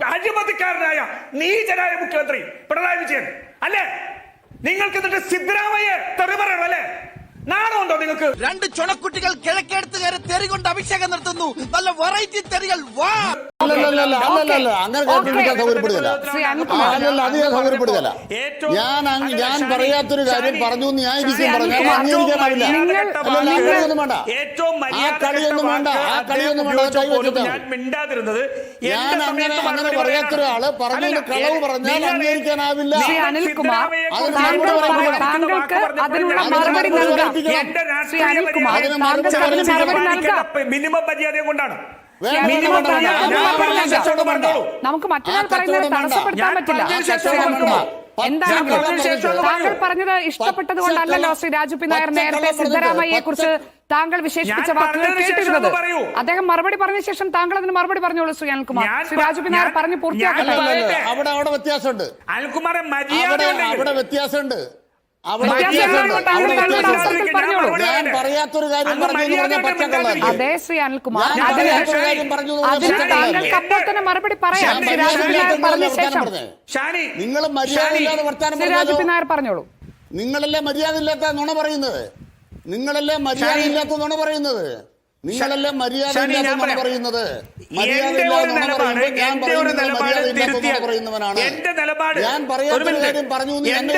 അഴിമതിക്കാരനായ നീചനായ മുഖ്യമന്ത്രി പിണറായി വിജയൻ. അല്ലേ? നിങ്ങൾക്ക് എന്നിട്ട് സിദ്ധരാമയ്യ തെറി പറയണം അല്ലേ? നാണമുണ്ടോ നിങ്ങൾക്ക്? രണ്ട് ചുണക്കുട്ടികൾ കിഴക്കേടുത്ത് കയറി തെറി കൊണ്ട് അഭിഷേകം നടത്തുന്നു. നല്ല വെറൈറ്റി തെറികൾ വാ. അങ്ങനെ കേട്ടിരിക്കാൻ സൗകര്യപ്പെടുകയില്ല ശ്രീ ആ, അനിൽകുമാർ അല്ലല്ല അത് ഞാൻ സൗകര്യപ്പെടുകയില്ല ഞാൻ ഞാൻ പറയാത്തൊരു കാര്യം പറഞ്ഞു എന്ന് ഞാൻ ഇരിക്കും അംഗീകരിക്കാനാവില്ല അല്ലല്ല കളിയൊന്നും വേണ്ട ആ കളിയൊന്നും വേണ്ട ആ കളിയൊന്നും വേണ്ട കൈ പോലും ഞാൻ മിണ്ടാതിരുന്നത് എന്റെ അങ്ങനെ സമയത്ത് അങ്ങനെ മറുപടി പറയാത്ത ഒരാൾ പറയാനാണ്. പറഞ്ഞതിന് അല്ലല്ല, കളവ് പറഞ്ഞാൽ അംഗീകരിക്കാനാവില്ല. അനിൽകുമാർ. താങ്കൾക്ക് അതിനുള്ള അതിന് മറുപടി നൽകാം. അതിന്. നൽകാം മിനിമം മര്യാദയും കൊണ്ടാണ്. നമുക്ക് മറ്റൊരാൾ പറയുന്നത് തടസ്സപ്പെടുത്താൻ പറ്റില്ല. എന്താണ് താങ്കൾ. പറഞ്ഞത്. ഇഷ്ടപ്പെട്ടത് കൊണ്ടല്ലല്ലോ ശ്രീ രാജു പി നായർ നേരത്തെ സിദ്ധരാമയ്യെ കുറിച്ച് താങ്കൾ വിശേഷിപ്പിച്ച വാക്കുകൾ കേട്ടിരുന്നത്. അദ്ദേഹം മറുപടി പറഞ്ഞ ശേഷം താങ്കൾ അതിന് മറുപടി പറഞ്ഞോളൂ ശ്രീ അനിൽകുമാർ. ശ്രീ രാജു പി നായർ പറഞ്ഞു ഞാൻ പൂർത്തിയാക്കട്ടെ. അവിടെ അവിടെ വ്യത്യാസമുണ്ട്. അനിൽകുമാർ അവിടെ വ്യത്യാസമുണ്ട്. ഞാൻ പറയാത്തൊരു കാര്യം പറഞ്ഞു എന്ന് അതെ ശ്രീ അനിൽകുമാർ. അതിന് താങ്കൾക്ക് അപ്പോൾ തന്നെ മറുപടി പറയാം. പറഞ്ഞ വർത്താനം ശേഷം. നിങ്ങൾ നായർ പറഞ്ഞോളൂ നിങ്ങളല്ലേ മര്യാദ ഇല്ലാത്ത പറയുന്നത് നിങ്ങളല്ലേ മര്യാദയില്ലാത്ത നുണ പറയുന്നത്? നിങ്ങളല്ലേ മര്യാദ ഇല്ലാത്ത നുണ പറയുന്നത്? എന്റെ മര്യാദ പറയുന്നത്. എന്റെ നിലപാട് ഞാൻ ഒരു മിനിറ്റ്. പറഞ്ഞു എന്നെ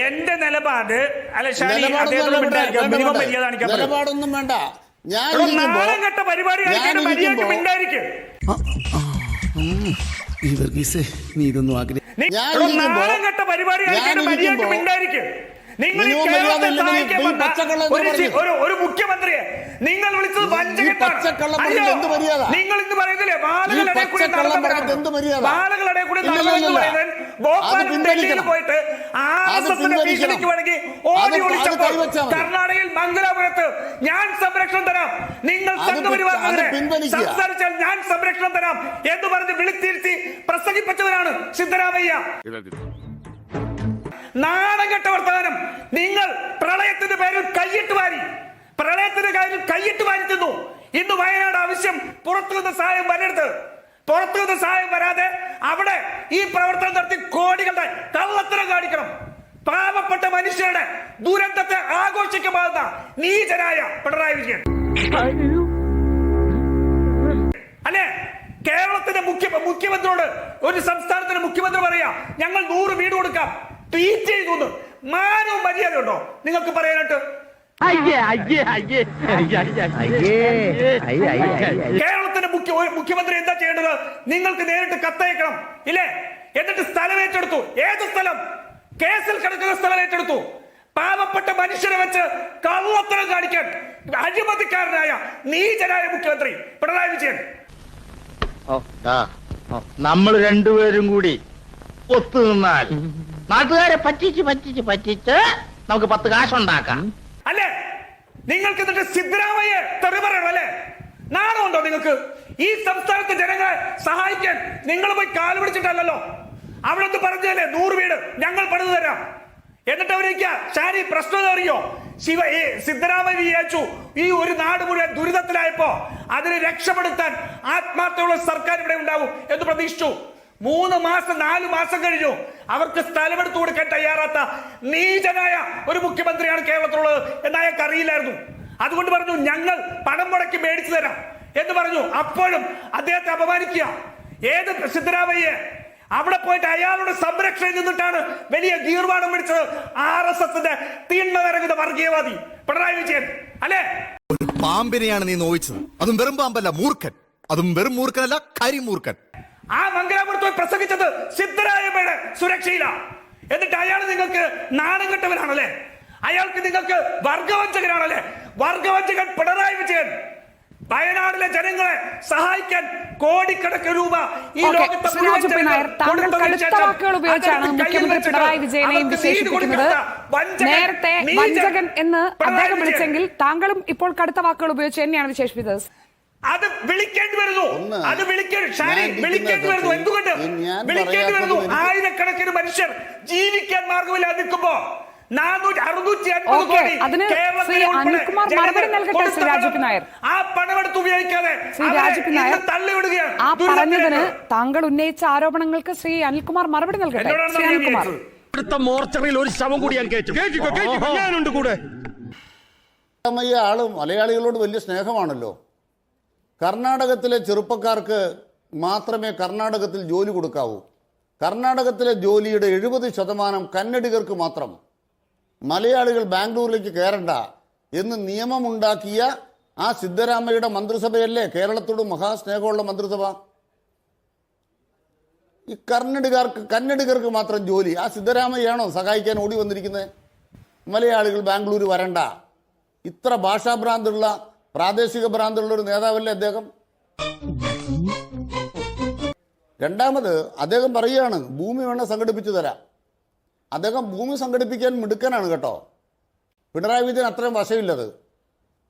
എന്റെ നിലപാട് അല്ല ഷാനി നിലപാടൊന്നും വേണ്ട, മിണ്ടായിരിക്കാം. വേണ്ട, മിനിമം മര്യാദ കാണിക്കാൻ നിലപാടൊന്നും വേണ്ട. ഞാൻ നാണം കെട്ട പരിപാടി ഇരിക്കുമ്പോ മിണ്ടായിരിക്കും നീ ഇതൊന്നും ആഗ്രഹിക്കും ഞാൻ നാണം കെട്ട പരിപാടി മിണ്ടായിരിക്കും നിങ്ങൾ ഒരു മുഖ്യമന്ത്രിയെ നിങ്ങൾ വിളിച്ചത്? നിങ്ങൾ ഇന്ന് പറയുന്നില്ലേ? ബാലകളുടെ കൂടി? വാളുകളുടെ കൂടി നടന്നു. പറയുന്നത് ഭോപ്പാലും ഡൽഹിയിൽ പോയിട്ട് ആർ എസ് എസിന്റെ ഭീഷണിക്ക് വേണമെങ്കിൽ ഓടി ഒളിച്ചപ്പോൾ കർണാടകയിൽ മംഗലാപുരത്ത് ഞാൻ സംരക്ഷണം തരാം. നിങ്ങൾ സംഘപരിവാറിനെതിരെ സംസാരിച്ചാൽ ഞാൻ സംരക്ഷണം തരാം എന്ന് പറഞ്ഞ് വിളിത്തിരുത്തി പ്രസംഗിപ്പിച്ചവരാണ് സിദ്ധരാമയ്യ. നാണംകെട്ട വർത്തമാനം. നിങ്ങൾ പ്രളയത്തിന്റെ പേരിൽ കൈയിട്ട് വാരി പ്രളയത്തിന്റെ കാര്യം കൈയിട്ട് വാരി തിന്നു. ഇന്ന് വയനാട് ആവശ്യം പുറത്തു നിന്ന് സഹായം വരരുത്. പുറത്തു നിന്ന് സഹായം വരാതെ അവിടെ ഈ പ്രവർത്തനം നടത്തി കോടികളുടെ കള്ളത്തരം കാണിക്കണം. പാവപ്പെട്ട മനുഷ്യരുടെ ദുരന്തത്തെ ആഘോഷിക്കുമാകുന്ന നീചനായ പിണറായി വിജയൻ. അല്ലെ? കേരളത്തിന്റെ മുഖ്യ മുഖ്യമന്ത്രിയോട് ഒരു സംസ്ഥാനത്തിന്റെ മുഖ്യമന്ത്രി പറയാ ഞങ്ങൾ നൂറ് വീട് കൊടുക്കാം. ട്വീറ്റ് ചെയ്തു എന്ന്. മാനവും മര്യാദ ഉണ്ടോ? നിങ്ങൾക്ക് പറയാനായിട്ട്? കേരളത്തിന്റെ മുഖ്യ മുഖ്യമന്ത്രി എന്താ ചെയ്യേണ്ടത്? നിങ്ങൾക്ക് നേരിട്ട് കത്തയക്കണം ഇല്ലേ? എന്നിട്ട് സ്ഥലം ഏറ്റെടുത്തു. ഏത് സ്ഥലം? കേസിൽ കിടക്കുന്ന സ്ഥലം ഏറ്റെടുത്തു. പാവപ്പെട്ട മനുഷ്യരെ വെച്ച് കള്ളത്തരം കാണിക്കാൻ അഴിമതിക്കാരനായ നീചനായ മുഖ്യമന്ത്രി പിണറായി വിജയൻ. നമ്മൾ രണ്ടുപേരും കൂടി ഒത്തു നിന്നാൽ നാട്ടുകാരെ പറ്റിച്ച് പറ്റിച്ച് പറ്റിച്ച് നമുക്ക് പത്ത് കാശുണ്ടാക്കാം. അല്ലേ? നിങ്ങൾക്ക് എന്നിട്ട് അല്ലേ? നാണമുണ്ടോ നിങ്ങൾക്ക്? ഈ സംസ്ഥാനത്തെ ജനങ്ങളെ സഹായിക്കാൻ നിങ്ങൾ പോയി കാൽ പിടിച്ചിട്ടല്ലല്ലോ? അവിടെ ഒന്ന് പറഞ്ഞല്ലേ നൂറ് വീട് ഞങ്ങൾ പണിതു തരാം. എന്നിട്ട് അവരേക്ക പ്രശ്നം അറിയോ? ശിവ ഈ സിദ്ധരാമയ്യ വിചാരിച്ചു ഈ ഒരു നാട് മുഴുവൻ ദുരിതത്തിലായപ്പോ അതിനെ രക്ഷപ്പെടുത്താൻ ആത്മാർത്ഥമുള്ള സർക്കാർ ഇവിടെ ഉണ്ടാവും എന്ന് പ്രതീക്ഷിച്ചു. മൂന്ന് മാസം നാല് മാസം കഴിഞ്ഞു. അവർക്ക് സ്ഥലമെടുത്തു കൊടുക്കാൻ തയ്യാറാത്ത നീചനായ ഒരു മുഖ്യമന്ത്രിയാണ് കേരളത്തിലുള്ളത് എന്ന് അയാൾക്ക് അറിയില്ലായിരുന്നു. അതുകൊണ്ട് പറഞ്ഞു ഞങ്ങൾ പണം മുടക്കി മേടിച്ചു തരാം. എന്ന് പറഞ്ഞു. അപ്പോഴും അദ്ദേഹത്തെ അപമാനിക്കുക. ഏത് സിദ്ധരാമയ്യെ? അവിടെ പോയിട്ട് അയാളുടെ സംരക്ഷണയിൽ നിന്നിട്ടാണ് വലിയ ഗീർവാണം പിടിച്ചത് ആർ എസ് എസിന്റെ തീണ്ണതരംഗത വർഗീയവാദി. പിണറായി വിജയൻ. അല്ലേ? പാമ്പിനെയാണ് നീ നോവിച്ചത്. അതും വെറും പാമ്പല്ല മൂർഖൻ. അതും വെറും മൂർഖനല്ല കരിമൂർഖൻ. ആ മംഗലാപുരത്ത് പോയി പ്രസംഗിച്ചത് സിദ്ധരായമ്മയുടെ സുരക്ഷയില. എന്നിട്ട് അയാൾ നിങ്ങൾക്ക് നാണം കെട്ടവനാണല്ലേ? അയാൾക്ക് നിങ്ങൾക്ക് വർഗവഞ്ചകനാണല്ലേ? വർഗവഞ്ചകൻ പിണറായി വിജയൻ. വയനാടിലെ ജനങ്ങളെ സഹായിക്കാൻ കോടിക്കണക്കിന് രൂപ ഈ നേരത്തെ വഞ്ചകൻ എന്ന് അദ്ദേഹം വിളിച്ചെങ്കിൽ താങ്കളും ഇപ്പോൾ കടുത്ത വാക്കുകൾ ഉപയോഗിച്ച് തന്നെയാണ് വിശേഷിപ്പിച്ചത്. അത് വിളിക്കേണ്ടി വരുന്നു. അത് വിളിക്കേണ്ടി വരുന്നു. എന്തുകൊണ്ട്? വിളിക്കേണ്ടി വരുന്നു. ആയിരക്കണക്കിന് മനുഷ്യർ ജീവിക്കാൻ മാർഗമില്ലാതെ നിൽക്കുമ്പോ പറഞ്ഞതിന് താങ്കൾ ഉന്നയിച്ച ആരോപണങ്ങൾക്ക് ശ്രീ അനിൽകുമാർ മറുപടി നൽകട്ടെ? ശ്രീ അനിൽകുമാർ. ഇവിടുത്തെ മോർച്ചറിയിൽ ഒരു ശവം കൂടി ഞാൻ കയറ്റും ഞാനുണ്ട് കൂടെ. ആൾ മലയാളികളോട് വലിയ സ്നേഹമാണല്ലോ. കർണാടകത്തിലെ ചെറുപ്പക്കാർക്ക് മാത്രമേ കർണാടകത്തിൽ ജോലി കൊടുക്കാവൂ. കർണാടകത്തിലെ ജോലിയുടെ എഴുപത് ശതമാനം കന്നഡികർക്ക് മാത്രം. മലയാളികൾ ബാംഗ്ലൂരിലേക്ക് കയറണ്ട എന്ന് നിയമമുണ്ടാക്കിയ ആ സിദ്ധരാമയ്യയുടെ മന്ത്രിസഭയല്ലേ? കേരളത്തോട് മഹാസ്നേഹമുള്ള മന്ത്രിസഭ. ഈ കർണഡികാർക്ക് കന്നഡികർക്ക് മാത്രം ജോലി. ആ സിദ്ധരാമയ്യാണോ സഹായിക്കാൻ ഓടി വന്നിരിക്കുന്നത്? മലയാളികൾ ബാംഗ്ലൂർ വരണ്ട. ഇത്ര ഭാഷാഭ്രാന്തുള്ള പ്രാദേശിക ഭ്രാന്തുള്ള ഒരു നേതാവല്ലേ അദ്ദേഹം? രണ്ടാമത് അദ്ദേഹം പറയുകയാണ് ഭൂമി വേണം സംഘടിപ്പിച്ചു തരാം. അദ്ദേഹം ഭൂമി സംഘടിപ്പിക്കാൻ മിടുക്കനാണ് കേട്ടോ. പിണറായി വിജയൻ അത്രയും വശമില്ലത്.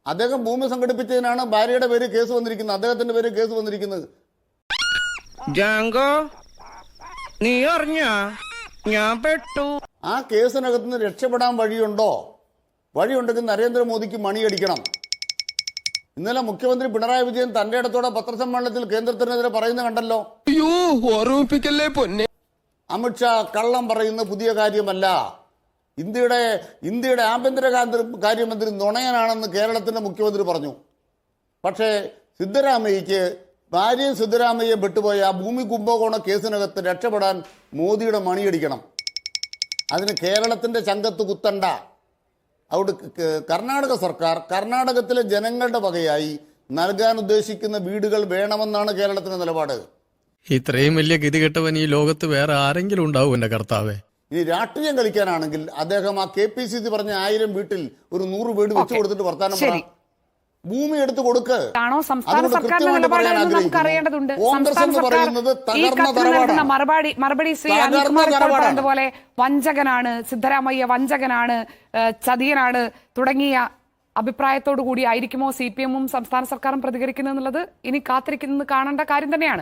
അദ്ദേഹം ഭൂമി സംഘടിപ്പിച്ചതിനാണ് ഭാര്യയുടെ പേര് കേസ് വന്നിരിക്കുന്നത് അദ്ദേഹത്തിന്റെ പേര് കേസ് വന്നിരിക്കുന്നത്. ജാങ്കോ നീ ഞാൻ പെട്ടു. ആ കേസിനകത്ത് നിന്ന് രക്ഷപ്പെടാൻ വഴിയുണ്ടോ? വഴിയുണ്ടെങ്കിൽ നരേന്ദ്രമോദിക്ക് മണിയടിക്കണം. ഇന്നലെ മുഖ്യമന്ത്രി പിണറായി വിജയൻ തന്റെ ഇടത്തോടെ പത്രസമ്മേളനത്തിൽ കേന്ദ്രത്തിനെതിരെ പറയുന്ന കണ്ടല്ലോ. അയ്യോ ഓർമ്മിപ്പിക്കല്ലേ പൊന്നെ. അമിത്ഷാ കള്ളം പറയുന്ന പുതിയ കാര്യമല്ല. ഇന്ത്യയുടെ ഇന്ത്യയുടെ ആഭ്യന്തര കാര്യമന്ത്രി നുണയനാണെന്ന് കേരളത്തിന്റെ മുഖ്യമന്ത്രി പറഞ്ഞു. പക്ഷേ സിദ്ധരാമയ്യക്ക് ഭാര്യയും സിദ്ധരാമയ്യ വിട്ടുപോയ ആ ഭൂമി കുംഭകോണ കേസിനകത്ത് രക്ഷപ്പെടാൻ മോദിയുടെ മണിയടിക്കണം. അതിന് കേരളത്തിന്റെ ചങ്കത്ത് കുത്തണ്ട. അവിടെ കർണാടക സർക്കാർ കർണാടകത്തിലെ ജനങ്ങളുടെ വകയായി നൽകാൻ ഉദ്ദേശിക്കുന്ന വീടുകൾ വേണമെന്നാണ് കേരളത്തിന്റെ നിലപാട്. ഇത്രയും വലിയ ഗതികെട്ടവൻ ഈ ലോകത്ത് വേറെ ആരെങ്കിലും ഉണ്ടാവും എന്റെ കർത്താവേ. ഇനി രാഷ്ട്രീയം കളിക്കാനാണെങ്കിൽ അദ്ദേഹം ആ കെ പി സി സി പറഞ്ഞ ആയിരം വീട്ടിൽ ഒരു നൂറ് വീട് വെച്ചു കൊടുത്തിട്ട് വർത്താനം പറ. ശരി. ഭൂമി എടുത്തു കൊടുക്ക്. ആണോ? സംസ്ഥാന സർക്കാരിന്റെ നിലപാട് നമുക്ക് അറിയേണ്ടതുണ്ട്. സംസ്ഥാന സർക്കാർ ഈ കത്തിന് നൽകുന്ന മറുപടി മറുപടി ശ്രീ അനിൽകുമാർ. പറഞ്ഞതുപോലെ വഞ്ചകനാണ് സിദ്ധരാമയ്യ വഞ്ചകനാണ് ചതിയനാണ് തുടങ്ങിയ അഭിപ്രായത്തോടു കൂടി ആയിരിക്കുമോ സി പി എമ്മും സംസ്ഥാന സർക്കാരും പ്രതികരിക്കുന്നത് എന്നുള്ളത് ഇനി കാത്തിരിക്കുന്നത് കാണേണ്ട കാര്യം തന്നെയാണ്.